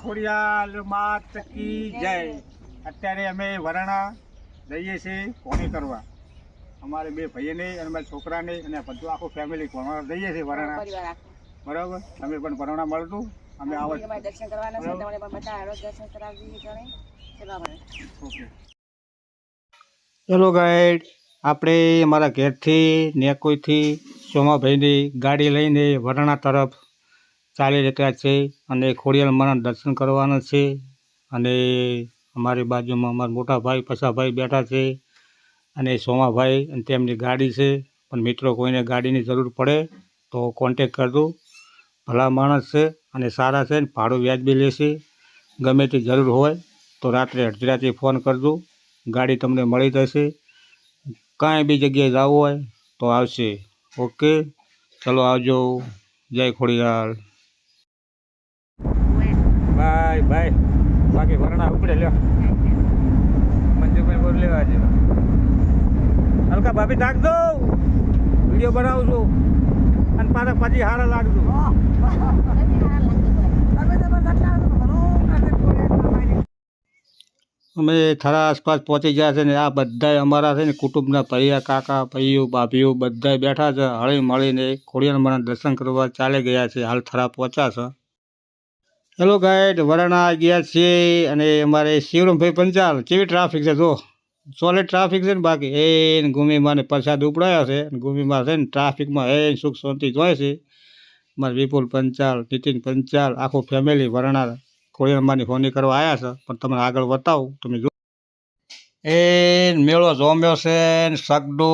ખોડિયાલ માત કી જય. અત્યારે અમે વરાણા જઈએ છીએ કોણી કરવા? અમારે બે ભાઈને અને મારા છોકરાને અને બધું આખું ફેમિલી કોણ જઈએ છીએ વરાણા? બરાબર? તમે પણ વરાણા મળતું અમે આવો દર્શન કરવાના છે તમને પણ દર્શન ગાઈડ આપણે અમારા ઘેરથી નેકોઈથી સોમાભાઈની ગાડી લઈને વરાણા તરફ ચાલી રહ્યા છે અને ખોડિયાલ માના દર્શન કરવાના છે અને અમારી બાજુમાં અમારા મોટા ભાઈ પસાભાઈ બેઠા છે અને સોમાભાઈ અને તેમની ગાડી છે. પણ મિત્રો કોઈને ગાડીની જરૂર પડે તો કોન્ટેક કરજો. ભલા માણસ છે અને સારા છે ને ભાડું વ્યાજબી લેશે ગમે તે જરૂર હોય તો રાત્રે અડધી રાત્રે ફોન કરજો. ગાડી તમને મળી જશે. કાંઈ બી જગ્યાએ જવું હોય તો આવશે. ઓકે? ચલો આવજો. જય ખોડિયાર બાય ભાઈ બાકી વરણા ઉપડે લ્યો. મંજુભાઈ બોલ લેવા જેવા. હલકા ભાભી નાખજો. વીડિયો બનાવું છું. અને પાછા પછી હારા લાગજો. અમે થરા આસપાસ પહોંચી ગયા છે ને આ બધાય અમારા છે ને કુટુંબના ભૈયા કાકા ભાઈઓ ભાભીઓ બધાય બેઠા છે હળી મળીને ખોડિયારમાંના દર્શન કરવા ચાલે ગયા છે. હાલ થરા પહોંચ્યા છે. હેલો ગાઈડ વરાણા ગયા છીએ અને અમારે શિવરામભાઈ પંચાલ. કેવી ટ્રાફિક છે જો સોલિડ ટ્રાફિક છે ને બાકી. એ ગુમીમાં ને પ્રસાદ ઉપડાયા છે ગુમીમાં છે ને ટ્રાફિકમાં એ સુખ શાંતિ જોઈએ છે. મારે વિપુલ પંચાલ, નીતિન પંચાલ, આખું ફેમિલી વરાણા ખોડિયારમાંની ફોની કરવા આવ્યા છે. પણ તમને આગળ બતાવું, તમે જો એ મેળો જોમ્યો છે ને સગડો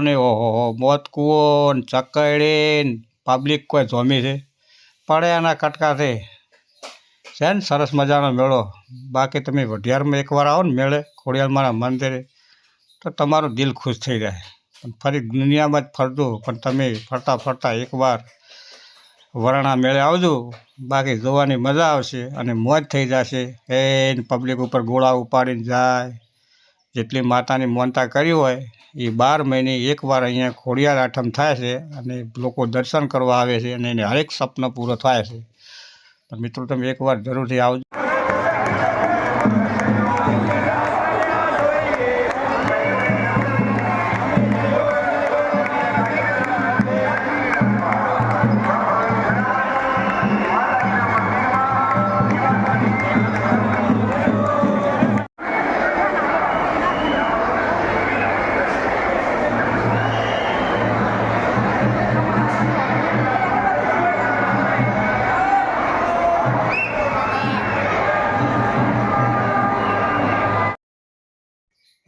ને ઓહો મોતકુઓ ને ચકડી પબ્લિક કોઈ જોમી છે. પડ્યાના એના કટકા છે. છે ને, સરસ મજાનો મેળો. બાકી તમે વઢિયારમાં એકવાર આવો ને મેળે ખોડિયારમાંના મંદિરે, તો તમારું દિલ ખુશ થઈ જાય. પણ ફરી દુનિયામાં જ ફરજો પણ તમે ફરતા ફરતા એકવાર વરાણા મેળે આવજો. બાકી જોવાની મજા આવશે અને મોજ થઈ જશે. એ પબ્લિક ઉપર ગોળા ઉપાડીને જાય. જેટલી માતાની મોનતા કરી હોય એ બાર મહિને એકવાર અહીંયા ખોડિયાર આઠમ થાય છે અને લોકો દર્શન કરવા આવે છે અને એને હરેક સપનો પૂરો થાય છે. મિત્રો તમે એકવાર જરૂરથી આવજો.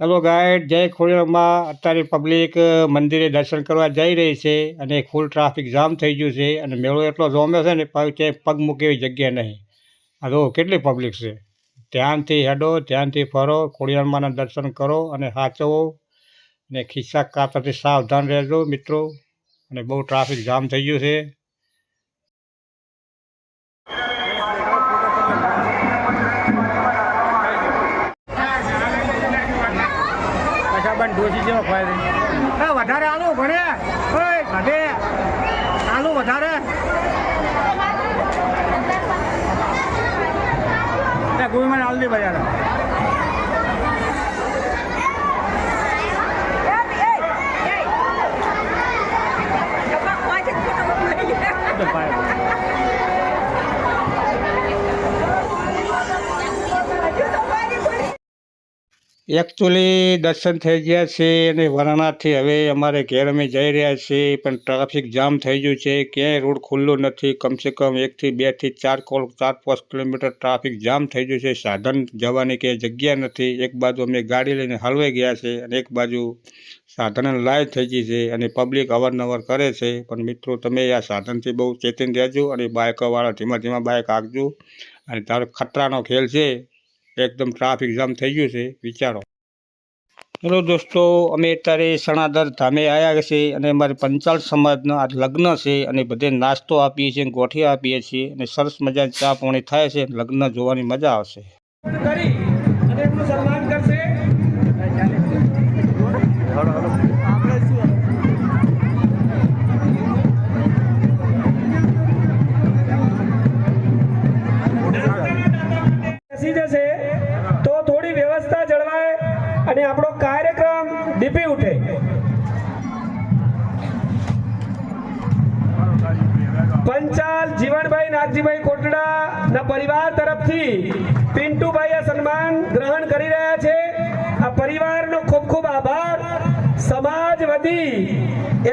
હેલો ગાઈડ જય ખોડિયારમાં. અત્યારે પબ્લિક મંદિરે દર્શન કરવા જઈ રહી છે અને ફૂલ ટ્રાફિક જામ થઈ ગયું છે અને મેળો એટલો જોમ્યો છે ને કે પગ મૂકે એવી જગ્યા નહીં. આ જો કેટલી પબ્લિક છે? ધ્યાનથી હેડો, ધ્યાનથી ફરો, ખોડિયારમાંના દર્શન કરો અને સાચવો અને ખિસ્સા કાતરથી સાવધાન રહેજો મિત્રો. અને બહુ ટ્રાફિક જામ થઈ ગયું છે. કશાબાન ડોસી જેવા ખવાય છે. વધારે આલુ ભણે. ઓય ગાઢે આલુ વધારે. એ ગોળમાં આલ દે બજાર એકચ્યુઅલી દર્શન થઈ ગયા છે અને વરાણાથી હવે અમારે ઘેર અમે જઈ રહ્યા છીએ, પણ ટ્રાફિક જામ થઈ ગયું છે. ક્યાંય રોડ ખુલ્લો નથી. કમસે કમ એકથી બેથી ચાર કોલ ચાર પાંચ કિલોમીટર ટ્રાફિક જામ થઈ ગયું છે. સાધન જવાની ક્યાંય જગ્યા નથી. એક બાજુ અમે ગાડી લઈને હલવાઈ ગયા છે અને એક બાજુ સાધન લાઈવ થઈ ગઈ છે અને પબ્લિક અવારનવાર કરે છે. પણ મિત્રો, તમે આ સાધનથી બહુ ચેતન રહેજો અને બાઇકવાળા ધીમા ધીમા બાઇક હાંકજો. અને તારો ખતરાનો ખેલ છે એકદમ ટ્રાફિક જામ થઈ ગયું છે, વિચારો. હેલો દોસ્તો, અમે અત્યારે સણાદર ધામે આવ્યા છે અને અમારે પંચાલ સમાજના આ લગ્ન છે અને બધે નાસ્તો આપીએ છીએ ગોઠી આપીએ છીએ અને સરસ મજાની ચા પાણી થાય છે લગ્ન જોવાની મજા આવશે. પંચાલ જીવણભાઈ નાગજીભાઈ કોટડા ના પરિવાર તરફથી પિન્ટુભાઈ આ સન્માન ગ્રહણ કરી રહ્યા છે. આ પરિવારનો ખૂબ ખૂબ આભાર. સમાજ વતી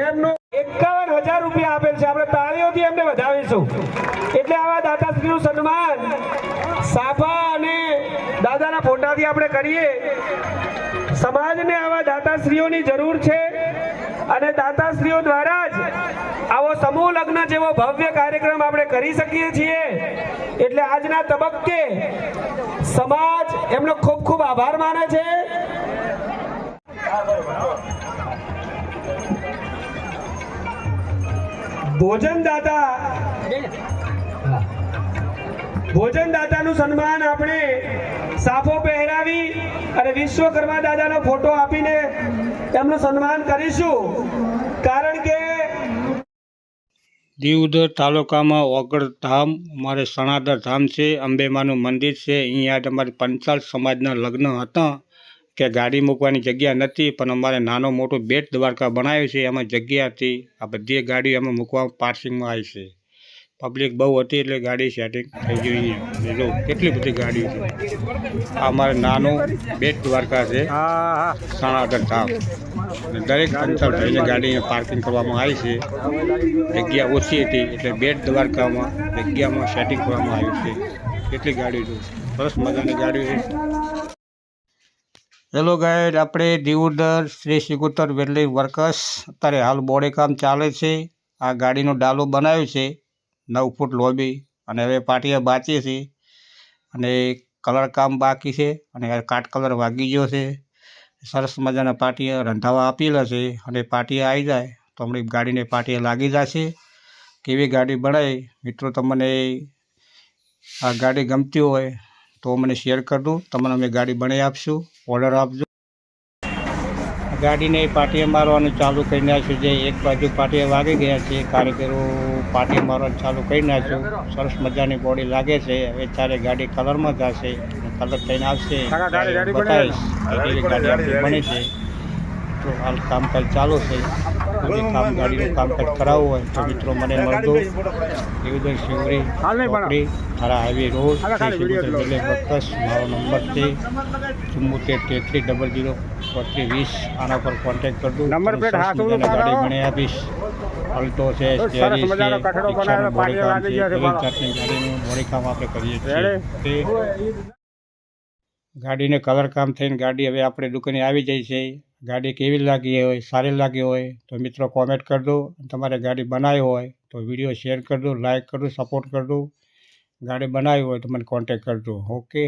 એમનો એકાવન હજાર રૂપિયા આપેલ છે. આપણે તાળીઓથી એમને વધાવીશું. એટલે આવા દાતાશ્રીનું સન્માન સાફા અને દાદાના ફોટાથી આપણે કરીએ. સમાજને આવા દાતાશ્રીઓની જરૂર છે અને દાતાશ્રીઓ દ્વારા જ આવો જેવો ભવ્ય કાર્યક્રમ આપણે કરી શકીએ છીએ. એટલે આજના તબક્કે સમાજ એમનો ખૂબ ખૂબ આભાર માને છે. ભોજનદાતા ભોજનદાતાનું સન્માન આપણે સાફો પહેરાવી અને વિશ્વકર્મા દાદાનો ફોટો આપીને એમનું સન્માન કરીશું. કારણ કે દીવદર તાલુકામાં ઓગળ ધામ અમારે સણાદર ધામ છે, અંબેમાનું મંદિર છે. અહીંયા જ અમારે પંચાલ સમાજના લગ્ન હતા કે ગાડી મૂકવાની જગ્યા નથી, પણ અમારે નાનો મોટો બેટ દ્વારકા બનાવ્યું છે. એમાં જગ્યા હતી, આ બધી ગાડીઓ અમે મૂકવા પાર્સિંગમાં આવી છે. પબ્લિક બહુ હતી એટલે ગાડી સેટિંગ થઈ ગઈ અહીંયા જો, કેટલી બધી ગાડીઓ છે. આ અમારે નાનું બેટ દ્વારકા છે. સણાદર ધામ દરેક અંતર થઈને ગાડી પાર્કિંગ કરવામાં આવી છે. જગ્યા ઓછી હતી એટલે બેટ દ્વારકામાં, જગ્યામાં સેટિંગ કરવામાં આવ્યું છે. કેટલી ગાડીઓ છે. સરસ મજાની ગાડીઓ છે. હેલો ગાઈડ આપણે દીવદર શ્રી સિગુતર વેલ્ડિંગ વર્કર્સ અત્યારે હાલ બોડી કામ ચાલે છે. આ ગાડીનો ડાલો બનાવ્યો છે. નવ ફૂટ લોબી અને હવે પાટિયા બાકી છે અને કલર કામ બાકી છે અને કાટ કલર વાગી ગયો છે. સરસ મજાના પાટિયા રંધાવા આપેલા છે અને પાટિયા આવી જાય તો હમણાં ગાડીને પાટિયા લાગી જશે. કેવી ગાડી બનાવી મિત્રો, તમને આ ગાડી ગમતી હોય તો મને શેર કરી દો તમને અમે ગાડી બનાવી આપશું. ઓર્ડર આપજો. ગાડીને પાટીએ મારવાનું ચાલુ કરી નાખ્યું છે. એક બાજુ પાટીએ વાગી ગયા છે. કારીગરો પાટીએ મારવાનું ચાલુ કરી નાખ્યું. સરસ મજાની બોડી લાગે છે. હવે ત્યારે ગાડી કલરમાં જશે. કલર થઈને આવશે. બતાવીશ. ગાડી આપણી બને છે. તો હાલ કામકાજ ચાલુ છે. કોઈ કામ ગાડીનું કામકાજ કરાવવું હોય તો મિત્રો મને મળજો. દેવદર શિવરી ચોકડી થારા હાઈવે રોડ શિવદર બેલે મારો નંબર છે ચુમ્મોતેર તેત્રીસ ડબલ જીરો બત્રીસ વીસ આના પર કોન્ટેક્ટ કરજો. નંબર પ્લેટ ગાડી મને આપીશ. અલ્ટો છે સ્ટેરી છે રિક્ષાનું બનાવેલો, બોડી કામ છે દરેક જાતની ગાડીનું બોડી કામ આપણે કરીએ છીએ. તે ગાડીને કલર કામ થઈને ગાડી હવે આપણે દુકાને આવી જાય છે. ગાડી કેવી લાગી હોય, સારી લાગી હોય, તો મિત્રો કોમેન્ટ કરજો. તમારે ગાડી બનાવી હોય, તો વીડિયો શેર કરજો લાઇક કરજો સપોર્ટ કરજો. ગાડી બનાવી હોય તો મને કોન્ટેક કરજો. ઓકે